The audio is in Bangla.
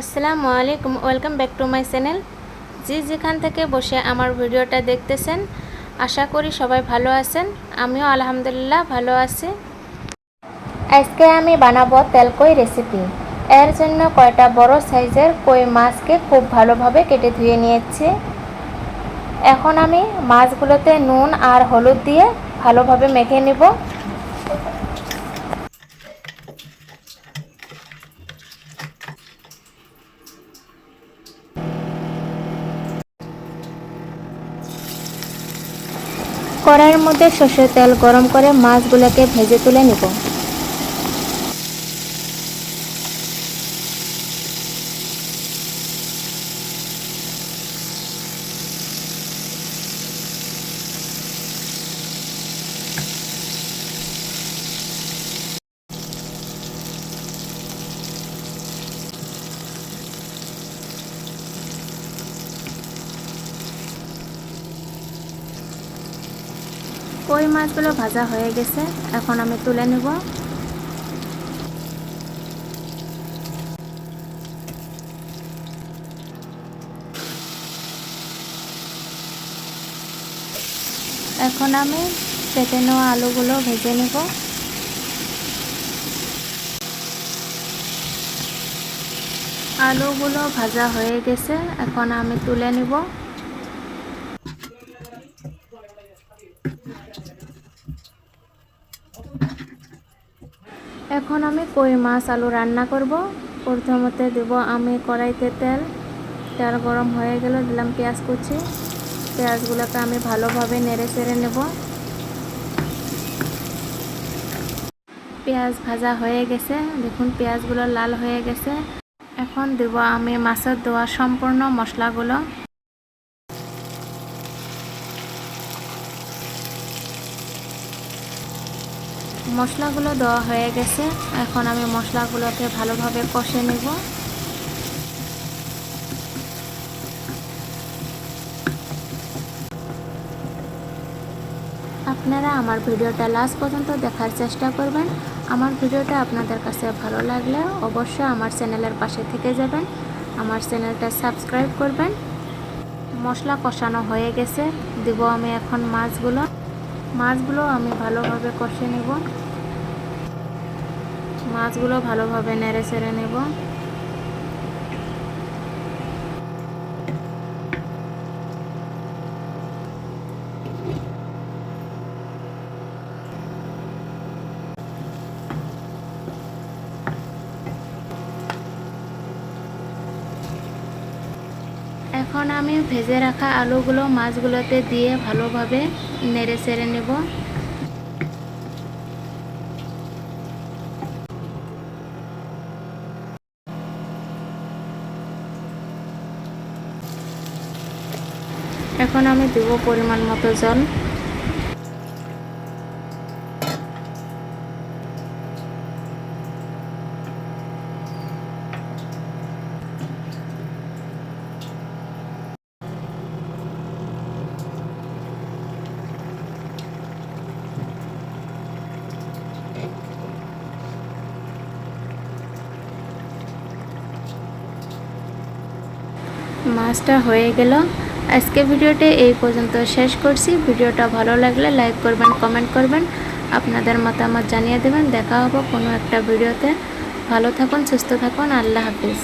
আসসালামু আলাইকুম, welcome back to my channel. যে যেখান থেকে বসে আমার ভিডিওটা দেখতেছেন, আশা করি সবাই ভালো আছেন। আমিও আলহামদুলিল্লাহ ভালো আছি। আজকে আমি বানাবো তেলকই রেসিপি। এর জন্য কয়টা বড় সাইজের কই মাছকে খুব ভালোভাবে কেটে ধুয়ে নিয়েছি। এখন আমি মাছগুলোতে নুন আর হলুদ দিয়ে ভালোভাবে মেখে নিব। কড়াইয়ের মধ্যে সর্ষের তেল গরম করে মাছগুলোকে ভেজে তুলে নিব। কই মাছগুলো ভাজা হয়ে গেছে, এখন আমি তুলে নেব। এখন আমি কেটে নেওয়া আলুগুলো ভেজে নেব। আলুগুলো ভাজা হয়ে গেছে, এখন আমি তুলে নিব। এখন আমি কই মাছ আলু রান্না করব। প্রথমতে দেব আমি কড়াইতে তেল। তেল গরম হয়ে গেল দিলাম পেঁয়াজ কুচি। পেঁয়াজগুলোকে আমি ভালোভাবে নেড়ে চেড়ে নেব। পেঁয়াজ ভাজা হয়ে গেছে। দেখুন পেঁয়াজগুলো লাল হয়ে গেছে। এখন দেব আমি মাছের দেওয়া সম্পূর্ণ মশলাগুলো। মশলাগুলো দেওয়া হয়ে গেছে। এখন আমি মশলাগুলোকে ভালোভাবে কষে নেব। আপনারা আমার ভিডিওটা লাস্ট পর্যন্ত দেখার চেষ্টা করবেন। আমার ভিডিওটা আপনাদের কাছে ভালো লাগলে অবশ্যই আমার চ্যানেলের পাশে থেকে যাবেন। আমার চ্যানেলটা সাবস্ক্রাইব করবেন। মশলা কষানো হয়ে গেছে। দেব আমি এখন মাছগুলো। মাছগুলো আমি ভালোভাবে কষে নেব। মাছগুলো ভালোভাবে নেড়ে চেড়ে নেব। এখন আমি ভেজে রাখা আলুগুলো মাছগুলোতে দিয়ে ভালোভাবে নেড়ে সেড়ে নেব। এখন আমি দেব পরিমাণ মতো জল। মাছটা হয়ে গেল। আজকে ভিডিওটা এই পর্যন্ত শেষ করছি। ভিডিওটা ভালো লাগলে লাইক করবেন কমেন্ট করবেন। আপনাদের মতামত জানিয়ে দেবেন। দেখা হব কোনো একটা ভিডিওতে। ভালো থাকুন, সুস্থ থাকুন। আল্লাহ হাফিজ।